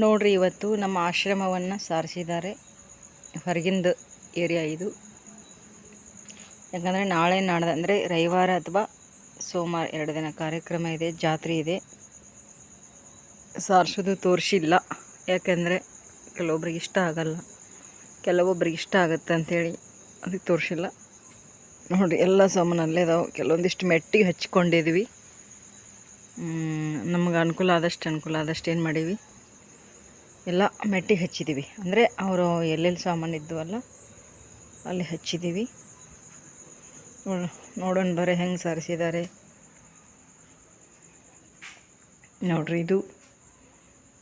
ನೋಡ್ರಿ, ಇವತ್ತು ನಮ್ಮ ಆಶ್ರಮವನ್ನು ಸಾರಿಸಿದ್ದಾರೆ. ಹೊರಗಿಂದ ಏರಿಯಾ ಇದು. ಯಾಕಂದರೆ ನಾಳೆ ನಾಡ್ದು, ಅಂದರೆ ರವಿವಾರ ಅಥವಾ ಸೋಮವಾರ ಎರಡು ದಿನ ಕಾರ್ಯಕ್ರಮ ಇದೆ, ಜಾತ್ರೆ ಇದೆ. ಸಾರಿಸೋದು ತೋರಿಸಿಲ್ಲ. ಯಾಕಂದರೆ ಕೆಲವೊಬ್ರಿಗೆ ಇಷ್ಟ ಆಗಲ್ಲ. ಕೆಲವೊಬ್ರಿಗೆ ಇಷ್ಟ ಆಗುತ್ತೆ ಅಂಥೇಳಿ ಅದಕ್ಕೆ ತೋರಿಸಿಲ್ಲ. ನೋಡಿರಿ, ಎಲ್ಲ ಸಾಮಾನು ಅಲ್ಲೇ ಇದಾವೆ. ಕೆಲವೊಂದಿಷ್ಟು ಮೆಟ್ಟಿಗೆ ಹಚ್ಕೊಂಡಿದ್ವಿ. ನಮ್ಗೆ ಅನುಕೂಲ ಆದಷ್ಟು ಅನುಕೂಲ ಆದಷ್ಟು ಏನು ಮಾಡೀವಿ? ಎಲ್ಲ ಮೆಟ್ಟಿ ಹಚ್ಚಿದ್ದೀವಿ. ಅಂದರೆ ಅವರು ಎಲ್ಲೆಲ್ಲಿ ಸಾಮಾನು ಇದ್ದವಲ್ಲ ಅಲ್ಲಿ ಹಚ್ಚಿದ್ದೀವಿ. ನೋಡ್- ನೋಡೋಣ ಬರೀ ಹೆಂಗೆ ಸಾರಿಸಿದ್ದಾರೆ. ನೋಡ್ರಿ ಇದು.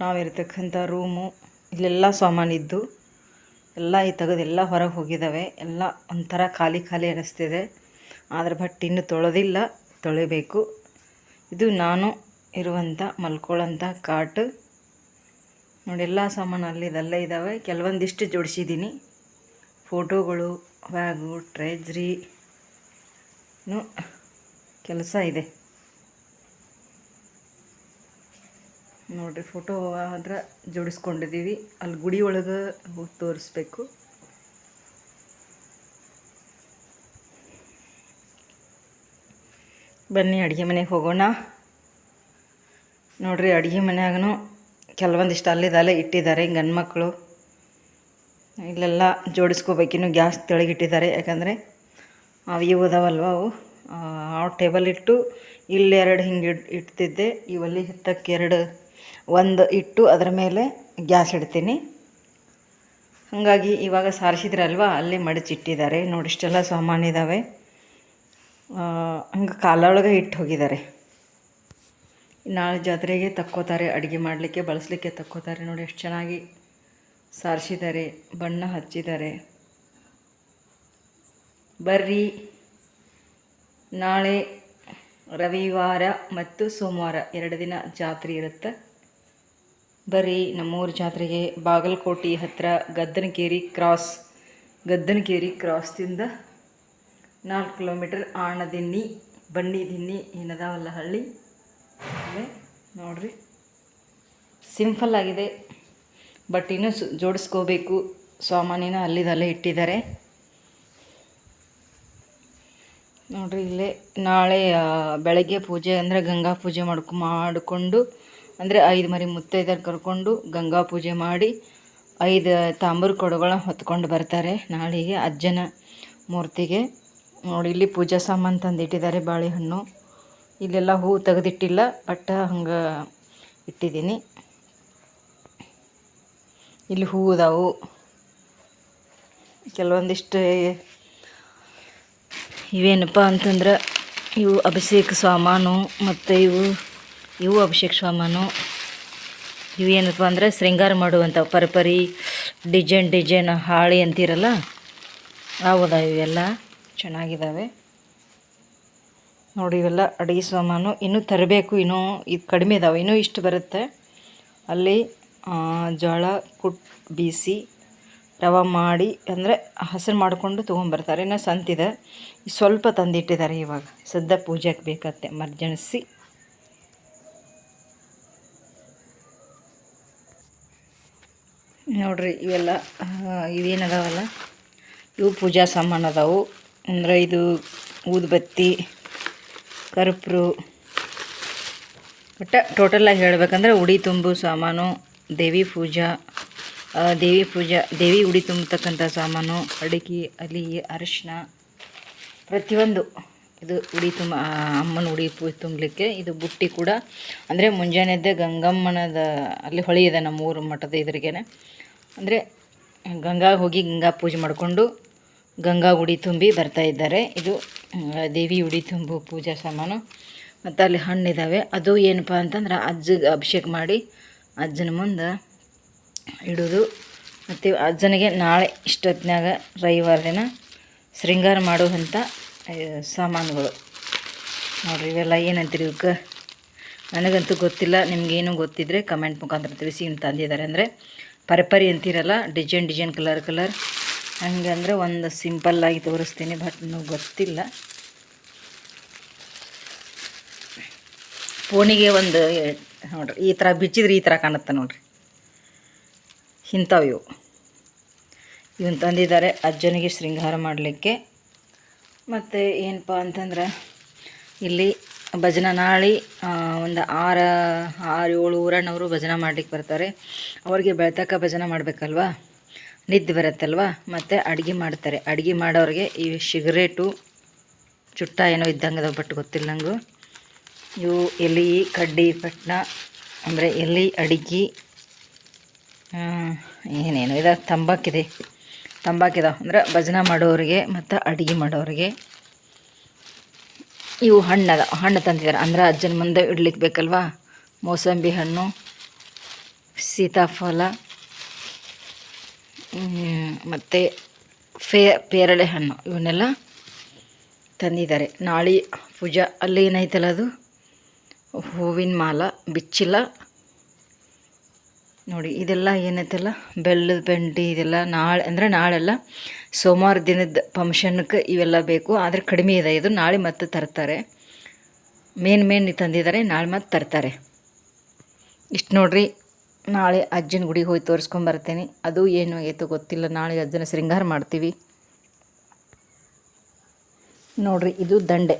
ನಾವಿರ್ತಕ್ಕಂಥ ರೂಮು. ಇಲ್ಲೆಲ್ಲ ಸಾಮಾನಿದ್ದು ಎಲ್ಲ ಈ ತೆಗೆದು ಎಲ್ಲ ಹೊರಗೆ ಹೋಗಿದ್ದಾವೆ ಎಲ್ಲ ಒಂಥರ ಖಾಲಿ ಖಾಲಿ ಅನ್ನಿಸ್ತಿದೆ ಆದರೆ ಬಟ್ ಇನ್ನು ತೊಳೆದಿಲ್ಲ. ತೊಳಿಬೇಕು. ಇದು ನಾನು ಇರುವಂಥ ಮಲ್ಕೊಳ್ಳೋಂಥ ಕಾಟು. ನೋಡಿ, ಎಲ್ಲ ಸಾಮಾನು ಅಲ್ಲಿದಲ್ಲೇ ಇದ್ದಾವೆ ಕೆಲವೊಂದಿಷ್ಟು ಜೋಡಿಸಿದ್ದೀನಿ. ಫೋಟೋಗಳು, ಬ್ಯಾಗು ಟ್ರೆಜ್ರಿ ಕೆಲಸ ಇದೆ. ನೋಡಿರಿ, ಫೋಟೋ ಆದ್ರೆ ಜೋಡಿಸ್ಕೊಂಡಿದ್ದೀವಿ. ಅಲ್ಲಿ ಗುಡಿ ಒಳಗೆ ಹೋಗಿ ತೋರಿಸ್ಬೇಕು. ಬನ್ನಿ, ಅಡುಗೆ ಮನೆಗೆ ಹೋಗೋಣ. ನೋಡಿರಿ, ಅಡುಗೆ ಮನ್ಯಾಗೂ ಕೆಲವೊಂದಿಷ್ಟು ಅಲ್ಲಿದಲ್ಲೇ ಇಟ್ಟಿದ್ದಾರೆ. ಗಂಡು ಮಕ್ಕಳು ಇಲ್ಲೆಲ್ಲ ಜೋಡಿಸ್ಕೋಬೇಕಿನ್ನು ಗ್ಯಾಸ್ ತೆಳಗಿಟ್ಟಿದ್ದಾರೆ. ಯಾಕಂದರೆ ಅವು ಇವು ಅದಾವಲ್ವ ಅವು? ಆ ಟೇಬಲ್ ಇಟ್ಟು ಇಲ್ಲೆರಡು ಹಿಂಗೆ ಇಡ್, ಇಡ್ತಿದ್ದೆ. ಇವಲ್ಲಿ ಹಿತ್ತಕ್ಕೆ ಎರಡು, ಒಂದು ಇಟ್ಟು ಅದರ ಮೇಲೆ ಗ್ಯಾಸ್ ಇಡ್ತೀನಿ. ಹಾಗಾಗಿ ಇವಾಗ ಸಾರಿಸಿದ್ರಲ್ವ? ಅಲ್ಲೇ ಮಡಚಿಟ್ಟಿದ್ದಾರೆ. ನೋಡಿ, ಇಷ್ಟೆಲ್ಲ ಸಾಮಾನು ಇದ್ದಾವೆ ಹಂಗೆ ಕಾಲೊಳಗೆ ಇಟ್ಟು ಹೋಗಿದ್ದಾರೆ. ನಾಳೆ ಜಾತ್ರೆಗೆ ತಕ್ಕೋತಾರೆ, ಅಡುಗೆ ಮಾಡಲಿಕ್ಕೆ, ಬಳಸಲಿಕ್ಕೆ ತಕ್ಕೋತಾರೆ. ನೋಡಿ ಎಷ್ಟು ಚೆನ್ನಾಗಿ ಸಾರಿಸಿದ್ದಾರೆ, ಬಣ್ಣ ಹಚ್ಚಿದ್ದಾರೆ. ಬರ್ರಿ. ನಾಳೆ ರವಿವಾರ ಮತ್ತು ಸೋಮವಾರ ಎರಡು ದಿನ ಜಾತ್ರೆ ಇರುತ್ತೆ. ಬರ್ರಿ, ನಮ್ಮೂರು ಜಾತ್ರೆಗೆ ಬಾಗಲಕೋಟೆ ಹತ್ತಿರ ಗದ್ದನಕೇರಿ ಕ್ರಾಸ್ ಗದ್ದನಕೇರಿ ಕ್ರಾಸ್ದಿಂದ ನಾಲ್ಕು ಕಿಲೋಮೀಟರ್ ಆಣದಿನ್ನಿ, ಬನ್ನಿ ದಿನ್ನಿ, ಏನದಾವಲ್ಲ ಹಳ್ಳಿ. ಅಲ್ಲೇ ನೋಡ್ರಿ. ಸಿಂಪಲ್ ಆಗಿದೆ. ಬಟ್ ಇನ್ನೂ ಜೋಡಿಸ್ಕೋಬೇಕು. ಸಾಮಾನಿನ ಅಲ್ಲಿದಲ್ಲೇ ಇಟ್ಟಿದ್ದಾರೆ. ನೋಡ್ರಿ ಇಲ್ಲೇ ನಾಳೆ ಬೆಳಗ್ಗೆ ಪೂಜೆ ಅಂದರೆ ಗಂಗಾ ಪೂಜೆ ಮಾಡ್ಕೊ, ಮಾಡಿಕೊಂಡು, ಅಂದರೆ ಐದು ಮರಿ ಮುತ್ತೈದರು ಕರ್ಕೊಂಡು ಗಂಗಾ ಪೂಜೆ ಮಾಡಿ, ಐದು ತಾಂಬೂರು ಕೊಡಗಳನ್ನ ಹೊತ್ಕೊಂಡು ಬರ್ತಾರೆ ನಾಳೆಗೆ ಅಜ್ಜನ ಮೂರ್ತಿಗೆ. ನೋಡಿ ಇಲ್ಲಿ ಪೂಜಾ ಸಾಮಾನು ತಂದಿಟ್ಟಿದ್ದಾರೆ ಬಾಳೆಹಣ್ಣು. ಇಲ್ಲೆಲ್ಲ ಹೂ ತೆಗೆದಿಟ್ಟಿಲ್ಲ ಬಟ್ ಹಂಗೆ ಇಟ್ಟಿದ್ದೀನಿ. ಇಲ್ಲಿ ಹೂವು ಅದಾವು. ಕೆಲವೊಂದಿಷ್ಟು ಇವೇನಪ್ಪ ಅಂತಂದ್ರೆ, ಇವು ಅಭಿಷೇಕ ಸಾಮಾನು ಮತ್ತು ಇವು ಇವು ಅಭಿಷೇಕ ಸಾಮಾನು. ಏನಪ್ಪ ಅಂದರೆ ಶೃಂಗಾರ ಮಾಡುವಂಥವು ಪರ್ಪರಿ, ಡಿಜೈನ್ ಡಿಜೈನ್ ಹಾಳಿ ಅಂತೀರಲ್ಲ ಇವೆಲ್ಲ ಚೆನ್ನಾಗಿದ್ದಾವೆ ನೋಡಿ, ಇವೆಲ್ಲ ಅಡುಗೆ ಸಾಮಾನು. ಇನ್ನೂ ತರಬೇಕು, ಇನ್ನೂ ಇದು ಕಡಿಮೆ ಇದಾವೆ. ಇನ್ನೂ ಇಷ್ಟು ಬರುತ್ತೆ. ಅಲ್ಲಿ ಜೋಳ, ಕುಟ್, ಬೀಸಿ, ರವೆ ಮಾಡಿ, ಅಂದರೆ ಹಸರು ಮಾಡಿಕೊಂಡು ತೊಗೊಂಬರ್ತಾರೆ. ಇನ್ನು ಸಂತಿದೆ. ಸ್ವಲ್ಪ ತಂದಿಟ್ಟಿದ್ದಾರೆ ಇವಾಗ. ಸದ್ಯ ಪೂಜೆಗೆ ಬೇಕತ್ತೆ ಎಮರ್ಜೆನ್ಸಿ ನೋಡ್ರಿ, ಇವೆಲ್ಲ ಇವೇನದಾವಲ್ಲ? ಇವು ಪೂಜಾ ಸಾಮಾನು ಅದಾವು ಅಂದರೆ ಇದು ಊದುಬತ್ತಿ ಕರ್ಪೂರ. ಒಟ್ಟು ಟೋಟಲಾಗಿ ಹೇಳ್ಬೇಕಂದ್ರೆ ಉಡಿ ತುಂಬು ಸಾಮಾನು, ದೇವಿ ಪೂಜಾ ದೇವಿ ಪೂಜಾ, ದೇವಿ ಉಡಿ ತುಂಬತಕ್ಕಂಥ ಸಾಮಾನು, ಅಡಿಕೆ ಅಲಿ ಅರಿಶಿನ, ಪ್ರತಿಯೊಂದು. ಇದು ಉಡಿ ತುಂಬ ಅಮ್ಮನ ಉಡಿ ತುಂಬಲಿಕ್ಕೆ ಇದು ಬುಟ್ಟಿ ಕೂಡ. ಅಂದರೆ ಮುಂಜಾನೆದ್ದೆ ಗಂಗಮ್ಮನದ, ಅಲ್ಲಿ ಹೊಳಿ ಇದೆ ನಮ್ಮ ಊರು ಮಠದ ಇದ್ರಿಗೇನೆ ಅಂದರೆ ಗಂಗಾ ಹೋಗಿ ಗಂಗಾ ಪೂಜೆ ಮಾಡಿಕೊಂಡು ಗಂಗಾ ಉಡಿ ತುಂಬಿ ಬರ್ತಾ ಇದ್ದಾರೆ. ಇದು ದೇವಿ ಉಡಿ ತುಂಬು ಪೂಜಾ ಸಾಮಾನು. ಮತ್ತು ಅಲ್ಲಿ ಹಣ್ಣಿದ್ದಾವೆ ಅದು ಏನಪ್ಪ ಅಂತಂದ್ರೆ ಅಜ್ಜಗೆ ಅಭಿಷೇಕ ಮಾಡಿ ಅಜ್ಜನ ಮುಂದೆ ಇಡೋದು. ಮತ್ತು ಅಜ್ಜನಿಗೆ ನಾಳೆ ಇಷ್ಟೊತ್ತಿನಾಗ ರವಿವಾರ ದಿನ ಶೃಂಗಾರ ಮಾಡುವಂಥ ಸಾಮಾನುಗಳು. ನೋಡಿರಿ, ಇವೆಲ್ಲ ಏನಂತೀರಿ ಇವಕ್ಕೆ? ನನಗಂತೂ ಗೊತ್ತಿಲ್ಲ, ನಿಮಗೇನು ಗೊತ್ತಿದ್ದರೆ ಕಮೆಂಟ್ ಮುಖಾಂತರ ತಿಳಿಸಿ. ಇನ್ನು ತಂದಿದ್ದಾರೆ ಅಂದರೆ ಪರಪರಿ ಅಂತೀರಲ್ಲ ಡಿಸೈನ್ ಡಿಸೈನ್ ಕಲರ್ ಕಲರ್. ಹಂಗಂದ್ರೆ ಒಂದು ಸಿಂಪಲ್ಲಾಗಿ ತೋರಿಸ್ತೀನಿ, ಬಟ್ ನನಗೆ ಗೊತ್ತಿಲ್ಲ. ಫೋನಿಗೆ ಒಂದು ನೋಡ್ರಿ, ಈ ಥರ ಬಿಚ್ಚಿದ್ರೆ ಈ ಥರ ಕಾಣುತ್ತೆ ನೋಡ್ರಿ. ಇಂಥವು ಇವು. ಇವನ್ ತಂದಿದ್ದಾರೆ, ಅಜ್ಜನಿಗೆ ಶೃಂಗಾರ ಮಾಡಲಿಕ್ಕೆ. ಮತ್ತು ಏನಪ್ಪ ಅಂತಂದ್ರೆ, ಇಲ್ಲಿ ಭಜನ ನಾಳೆ ಒಂದು ಆರು ಆರು ಏಳು ಊರನ್ನವರು ಭಜನೆ ಮಾಡ್ಲಿಕ್ಕೆ ಬರ್ತಾರೆ. ಅವ್ರಿಗೆ ಬೆಳ್ತಕ್ಕ ಭಜನೆ ಮಾಡಬೇಕಲ್ವಾ? ನಿದ್ದೆ ಬರುತ್ತಲ್ವ? ಮತ್ತು ಅಡುಗೆ ಮಾಡ್ತಾರೆ. ಅಡುಗೆ ಮಾಡೋರಿಗೆ ಈ ಸಿಗರೇಟು, ಚುಟ್ಟ ಏನೋ ಇದ್ದಂಗೆ ಬಟ್ ಗೊತ್ತಿಲ್ಲ ನಂಗೆ. ಇವು ಎಲೆ, ಕಡ್ಡಿ, ಪಟ್ನ, ಅಂದರೆ ಎಲೆ, ಅಡಿಗೆ ಏನೇನು ಇದೆ ತಂಬಾಕಿದೆ. ತಂಬಾಕಿದಾವೆ. ಅಂದ್ರೆ ಭಜನೆ ಮಾಡೋರಿಗೆ ಮತ್ತು ಅಡುಗೆ ಮಾಡೋರಿಗೆ. ಇವು ಹಣ್ಣದ ಹಣ್ಣು ತಂದಿದ್ದಾರೆ ಅಂದ್ರೆ ಅಜ್ಜನ ಮುಂದೆ ಇಡ್ಲಿಕ್ಕೆ ಬೇಕಲ್ವಾ? ಮೋಸಂಬಿ ಹಣ್ಣು, ಸೀತಾಫಲ. ಮತ್ತು ಫೇ, ಪೇರಳೆ ಹಣ್ಣು, ಇವನ್ನೆಲ್ಲ ತಂದಿದ್ದಾರೆ. ನಾಳೆ ಪೂಜಾ, ಅಲ್ಲಿ ಏನೈತಲ್ಲ ಅದು? ಹೂವಿನ ಮಾಲ ಬಿಚ್ಚಿಲ್ಲ ನೋಡಿ, ಇದೆಲ್ಲ ಏನೈತಲ್ಲ? ಬೆಲ್ಲದ ಬೆಂಡಿ ಇದೆಲ್ಲ ನಾಳೆ, ಅಂದರೆ ನಾಳೆಲ್ಲ ಸೋಮವಾರ ದಿನದ ಫಂಕ್ಷನ್ಗೆ ಇವೆಲ್ಲ ಬೇಕು. ಆದರೆ ಕಡಿಮೆ ಇದೆ ಇದು. ನಾಳೆ ಮತ್ತೆ ತರ್ತಾರೆ. ಮೇನ್ ಮೇನ್ ತಂದಿದ್ದಾರೆ. ನಾಳೆ ಮತ್ತೆ ತರ್ತಾರೆ. ಇಷ್ಟು ನೋಡ್ರಿ. ನಾಳೆ ಅಜ್ಜನ ಗುಡಿಗೆ ಹೋಗಿ ತೋರಿಸ್ಕೊಂಬರ್ತೀನಿ ಅದು ಏನು ಆಗೈತೋ ಗೊತ್ತಿಲ್ಲ. ನಾಳೆ ಅಜ್ಜನ ಶೃಂಗಾರ ಮಾಡ್ತೀವಿ. ನೋಡ್ರಿ, ಇದು ದಂಡೆ.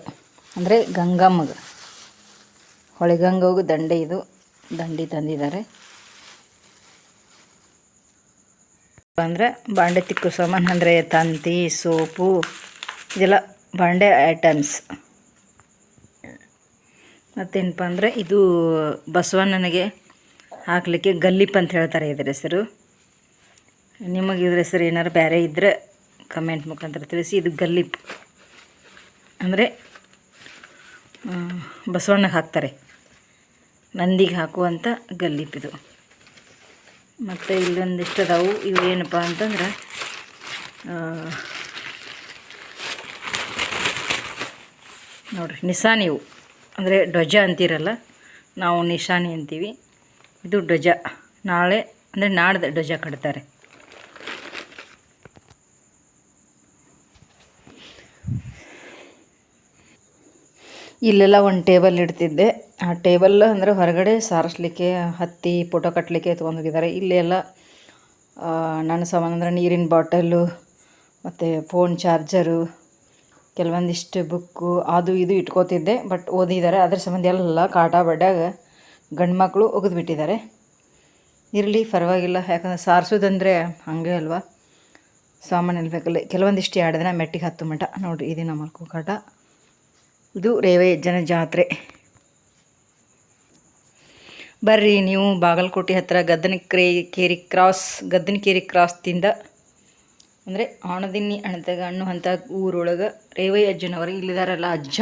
ಅಂದರೆ ಗಂಗಮ್ಮಗ ಹೊಳೆಗಂಗೋಗು ದಂಡೆ ಇದು. ದಂಡಿ ತಂದಿದ್ದಾರೆ. ಅಂದರೆ ಬಾಂಡೆ ತಿಕ್ಕು ಸಾಮಾನು ಅಂದರೆ ತಂತಿ, ಸೋಪು, ಇದೆಲ್ಲ ಬಾಂಡೆ ಐಟಮ್ಸ್. ಮತ್ತೇನಪ್ಪ ಅಂದರೆ ಇದು ಬಸವಣ್ಣನಿಗೆ ಹಾಕಲಿಕ್ಕೆ ಗಲ್ಲಿಪ್ ಅಂತ ಹೇಳ್ತಾರೆ ಇದ್ರ ಹೆಸರು. ನಿಮಗೆ ಇದ್ರ ಹೆಸರು ಏನಾರು ಬೇರೆ ಇದ್ದರೆ ಕಮೆಂಟ್ ಮುಖಾಂತರ ತಿಳಿಸಿ, ಇದು ಗಲ್ಲಿಪ್. ಅಂದರೆ ಬಸವಣ್ಣಗೆ ಹಾಕ್ತಾರೆ. ನಂದಿಗೆ ಹಾಕುವಂಥ ಗಲ್ಲಿಪ್ ಇದು. ಮತ್ತು ಇಲ್ಲೊಂದಿಷ್ಟು ಅದಾವು. ಇವು ಏನಪ್ಪ ಅಂತಂದ್ರೆ ನೋಡಿರಿ, ನಿಶಾನಿ ಇವು. ಅಂದರೆ ಧ್ವಜ ಅಂತೀರಲ್ಲ, ನಾವು ನಿಶಾನಿ ಅಂತೀವಿ. ಇದು ಡಜ ನಾಳೆ, ಅಂದರೆ ನಾಡ್ದು ಡಜ ಕಟ್ತಾರೆ. ಇಲ್ಲೆಲ್ಲ ಒಂದು ಟೇಬಲ್ ಇಡ್ತಿದ್ದೆ. ಆ ಟೇಬಲ್ ಅಂದರೆ ಹೊರಗಡೆ ಸಾರಿಸ್ಲಿಕ್ಕೆ, ಹತ್ತಿ, ಫೋಟೋ ಕಟ್ಟಲಿಕ್ಕೆ ತೊಗೊಂಡೋಗಿದ್ದಾರೆ. ಇಲ್ಲೆಲ್ಲ ನನ್ನ ಸಾಮಾನು ಅಂದರೆ ನೀರಿನ ಬಾಟಲು, ಮತ್ತು ಫೋನ್ ಚಾರ್ಜರು, ಕೆಲವೊಂದಿಷ್ಟು ಬುಕ್ಕು, ಅದು ಇದು ಇಟ್ಕೋತಿದ್ದೆ. ಬಟ್ ಓದಿದ್ದಾರೆ. ಅದ್ರ ಸಂಬಂಧ ಎಲ್ಲ ಕಾಟ ಬಡ್ಯಾಗ ಗಂಡು ಮಕ್ಕಳು ಒಗೆದ್ಬಿಟ್ಟಿದ್ದಾರೆ. ಇರಲಿ, ಪರವಾಗಿಲ್ಲ. ಯಾಕಂದ್ರೆ ಸಾರಿಸೋದಂದರೆ ಹಾಗೆ ಅಲ್ವಾ? ಸಾಮಾನ್ಯ ಬೇಕಲ್ಲ ಕೆಲವೊಂದಿಷ್ಟು ಎರಡು ದಿನ ಮೆಟ್ಟಿಗೆ ಹತ್ತು ಮಠ. ನೋಡಿರಿ ಇದು ನಮ್ಮ ಕಾಟ. ಇದು ರೇವಜ್ಜನ ಜಾತ್ರೆ ಬರ್ರಿ, ನೀವು ಬಾಗಲಕೋಟೆ ಹತ್ತಿರ ಗದ್ದನ ಕ್ರೇ, ಕೇರಿ ಕ್ರಾಸ್, ಗದ್ದನ ಕೇರಿ ಕ್ರಾಸ್ದಿಂದ ಅಂದರೆ ಆಣದಿನ್ನಿ ಅಣದಾಗ ಹಣ್ಣು ಅಂತ ಊರೊಳಗೆ ರೇವೈ ಅಜ್ಜನವರು ಇಲ್ಲಿದಾರಲ್ಲ ಅಜ್ಜ.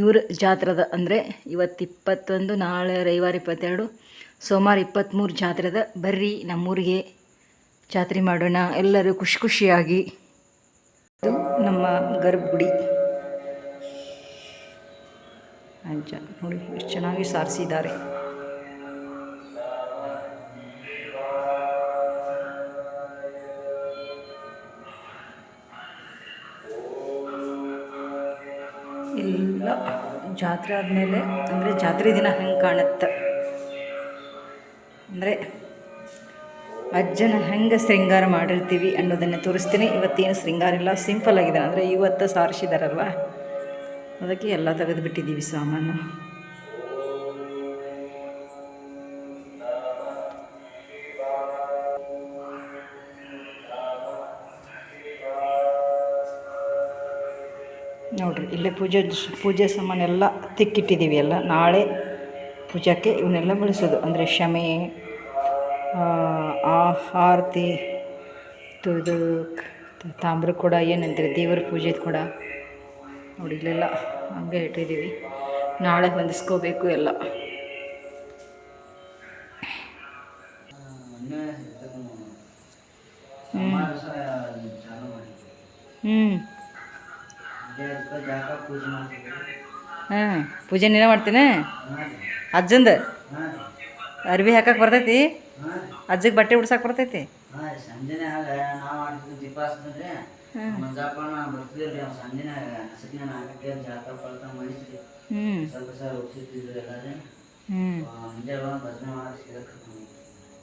ಇವ್ರ ಜಾತ್ರದ ಅಂದರೆ ಇವತ್ತು ಇಪ್ಪತ್ತೊಂದು ನಾಳೆ ರವಿವಾರ ಇಪ್ಪತ್ತೆರಡು, ಸೋಮವಾರ ಇಪ್ಪತ್ತ್ಮೂರು ಜಾತ್ರೆದ ಬರ್ರಿ ನಮ್ಮೂರಿಗೆ ಜಾತ್ರೆ ಮಾಡೋಣ. ಎಲ್ಲರೂ ಖುಷಿ ಖುಷಿಯಾಗಿ. ಇದು ನಮ್ಮ ಗರ್ಭಗುಡಿ. ಅಜ್ಜ ನೋಡಿ, ಎಷ್ಟು ಚೆನ್ನಾಗಿ ಸಾರಿಸಿದ್ದಾರೆ. ಎಲ್ಲ ಜಾತ್ರೆ ಆದಮೇಲೆ, ಅಂದರೆ ಜಾತ್ರೆ ದಿನ ಹೆಂಗೆ ಕಾಣುತ್ತೆ? ಅಂದರೆ ಅಜ್ಜನ ಹೆಂಗೆ ಶೃಂಗಾರ ಮಾಡಿರ್ತೀವಿ ಅನ್ನೋದನ್ನು ತೋರಿಸ್ತೀನಿ. ಇವತ್ತೇನು ಶೃಂಗಾರ ಇಲ್ಲ, ಸಿಂಪಲ್ ಆಗಿದೆ. ಅಂದರೆ ಇವತ್ತು ಸಾರಿಸಿದಾರಲ್ವ? ಅದಕ್ಕೆ ಎಲ್ಲ ತೆಗೆದು ಬಿಟ್ಟಿದ್ದೀವಿ ಸಾಮಾನು. ನೋಡಿರಿ, ಇಲ್ಲೇ ಪೂಜೆ ಪೂಜೆ ಸಾಮಾನೆಲ್ಲ ತಿಕ್ಕಿಟ್ಟಿದ್ದೀವಿ ಎಲ್ಲ. ನಾಳೆ ಪೂಜಾಕ್ಕೆ ಇವನ್ನೆಲ್ಲ ಬಳಸೋದು ಅಂದರೆ ಶಮೆ ಆ, ಆರತಿ ತುದು ತಾಮ್ರ ಕೂಡ, ಏನಂತಾರೆ, ದೇವರ ಪೂಜೆದು ಕೂಡ. ನೋಡಿ, ಇಲ್ಲೆಲ್ಲ ಹಂಗೆ ಇಟ್ಟಿದ್ದೀವಿ. ನಾಳೆ ಹೊಂದಿಸ್ಕೋಬೇಕು ಎಲ್ಲ. ಹಾಂ, ಪೂಜೆ ನೀನೇ ಮಾಡ್ತೀನಿ? ಅಜ್ಜಂದ? ಅರ್ವಿ ಹಾಕಕ್ಕೆ ಬರ್ತೈತಿ? ಅಜ್ಜಿಗೆ ಬಟ್ಟೆ ಉಡ್ಸಕ್ಕೆ ಬರ್ತೈತಿ? ಹ್ಞೂ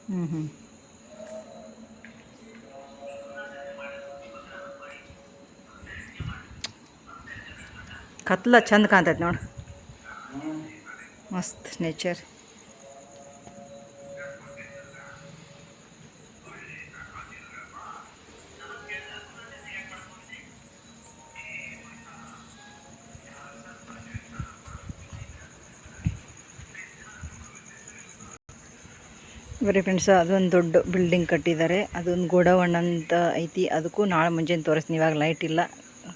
ಹ್ಞೂ ಹ್ಞೂ ಕತ್ಲ ಚಂದ ಕಾಣ್ತೈತೆ ನೋಡಿ. ಮಸ್ತ್ ನೇಚರ್ ಬರೀ ಫ್ರೆಂಡ್ಸ್ ಅದೊಂದು ದೊಡ್ಡ ಬಿಲ್ಡಿಂಗ್ ಕಟ್ಟಿದ್ದಾರೆ ಅದೊಂದು ಗೋಡೌನ್ ಅಂತ ಐತಿ. ಅದಕ್ಕೂ ನಾಳೆ ಮುಂಜಾನೆ ತೋರಿಸ್ತೀನಿ. ಇವಾಗ ಲೈಟ್ ಇಲ್ಲ.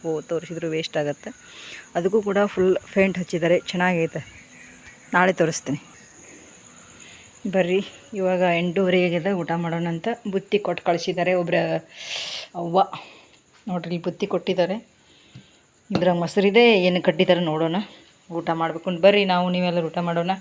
ಹೋ ತೋರಿಸಿದ್ರು ವೇಸ್ಟ್ ಆಗುತ್ತೆ. ಅದಕ್ಕೂ ಕೂಡ ಫುಲ್ ಫೇಂಟ್ ಹಚ್ಚಿದ್ದಾರೆ. ಚೆನ್ನಾಗೈತೆ. ನಾಳೆ ತೋರಿಸ್ತೀನಿ. ಬರ್ರಿ. ಇವಾಗ ಎಂಟೂವರೆಗೆ ಆಗಿದೆ ಊಟ ಮಾಡೋಣ ಅಂತ. ಬುತ್ತಿ ಕೊಟ್ಟು ಕಳಿಸಿದ್ದಾರೆ. ಒಬ್ಬರ ಅವ್ವ. ನೋಡ್ರಿ ಬುತ್ತಿ ಕೊಟ್ಟಿದ್ದಾರೆ. ಇದ್ರಾಗ ಮೊಸರಿದೆ. ಏನು ಕಟ್ಟಿದ್ದಾರೆ ನೋಡೋಣ. ಊಟ ಮಾಡ್ಬೇಕು ಬರ್ರಿ, ನಾವು ನೀವೆಲ್ಲರೂ ಊಟ ಮಾಡೋಣ.